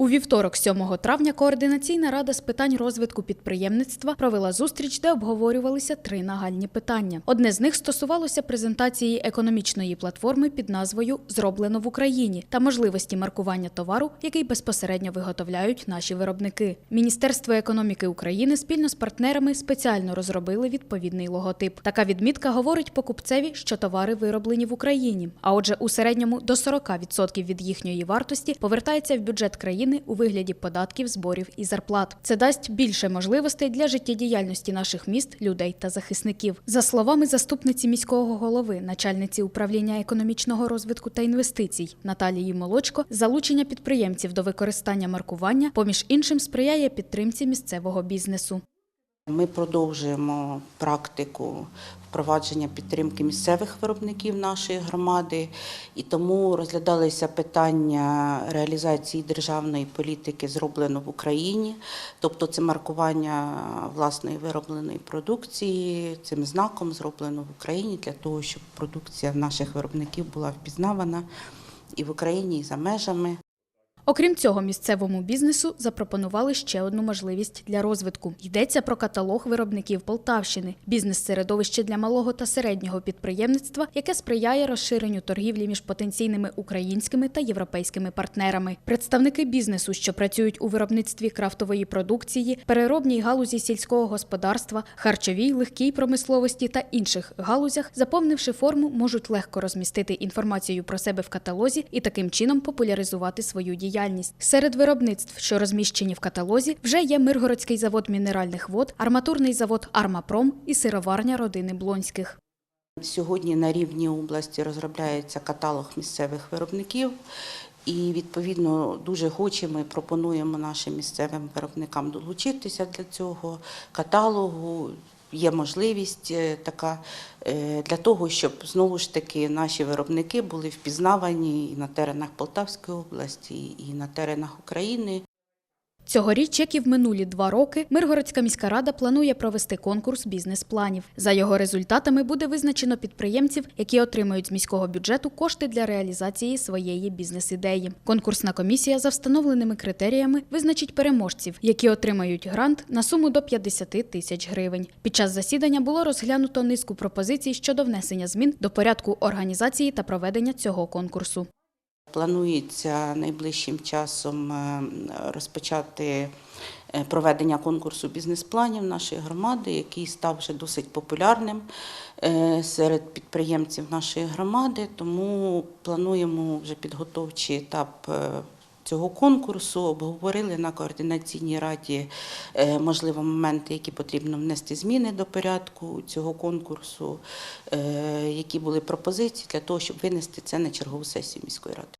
У вівторок, 7 травня, координаційна рада з питань розвитку підприємництва провела зустріч, де обговорювалися три нагальні питання. Одне з них стосувалося презентації економічної платформи під назвою Зроблено в Україні та можливості маркування товару, який безпосередньо виготовляють наші виробники. Міністерство економіки України спільно з партнерами спеціально розробили відповідний логотип. Така відмітка говорить покупцеві, що товари вироблені в Україні. А отже, у середньому до 40% від їхньої вартості повертається в бюджет країни у вигляді податків, зборів і зарплат. Це дасть більше можливостей для життєдіяльності наших міст, людей та захисників. За словами заступниці міського голови, начальниці управління економічного розвитку та інвестицій Наталії Молочко, залучення підприємців до використання маркування, поміж іншим, сприяє підтримці місцевого бізнесу. Ми продовжуємо практику впровадження підтримки місцевих виробників нашої громади, і тому розглядалися питання реалізації державної політики зроблено в Україні, тобто це маркування власної виробленої продукції, цим знаком зроблено в Україні для того, щоб продукція наших виробників була впізнавана і в Україні, і за межами. Окрім цього, місцевому бізнесу запропонували ще одну можливість для розвитку. Йдеться про каталог виробників Полтавщини, бізнес-середовище для малого та середнього підприємництва, яке сприяє розширенню торгівлі між потенційними українськими та європейськими партнерами. Представники бізнесу, що працюють у виробництві крафтової продукції, переробній галузі сільського господарства, харчовій, легкій промисловості та інших галузях, заповнивши форму, можуть легко розмістити інформацію про себе в каталозі і таким чином популяризувати свою діяльність. Серед виробництв, що розміщені в каталозі, вже є Миргородський завод мінеральних вод, арматурний завод Армапром і сироварня родини Блонських. Сьогодні на рівні області розробляється каталог місцевих виробників. І відповідно дуже хочемо і пропонуємо нашим місцевим виробникам долучитися для цього каталогу. Є можливість е, така е, для того, щоб знову ж таки наші виробники були впізнавані і на теренах Полтавської області, і на теренах України. Цьогоріч, як і в минулі два роки, Миргородська міська рада планує провести конкурс бізнес-планів. За його результатами буде визначено підприємців, які отримають з міського бюджету кошти для реалізації своєї бізнес-ідеї. Конкурсна комісія за встановленими критеріями визначить переможців, які отримають грант на суму до 50 тисяч гривень. Під час засідання було розглянуто низку пропозицій щодо внесення змін до порядку організації та проведення цього конкурсу. Планується найближчим часом е, розпочати е, проведення конкурсу бізнес-планів нашої громади, який став вже досить популярним е, серед підприємців нашої громади. Тому плануємо вже підготовчий етап. Цього конкурсу обговорили на координаційній раді можливо моменти, які потрібно внести зміни до порядку цього конкурсу, які були пропозиції для того, щоб винести це на чергову сесію міської ради.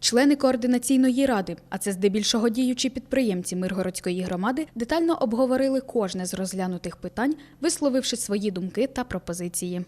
Члени координаційної ради, а це здебільшого діючі підприємці Миргородської громади, детально обговорили кожне з розглянутих питань, висловивши свої думки та пропозиції.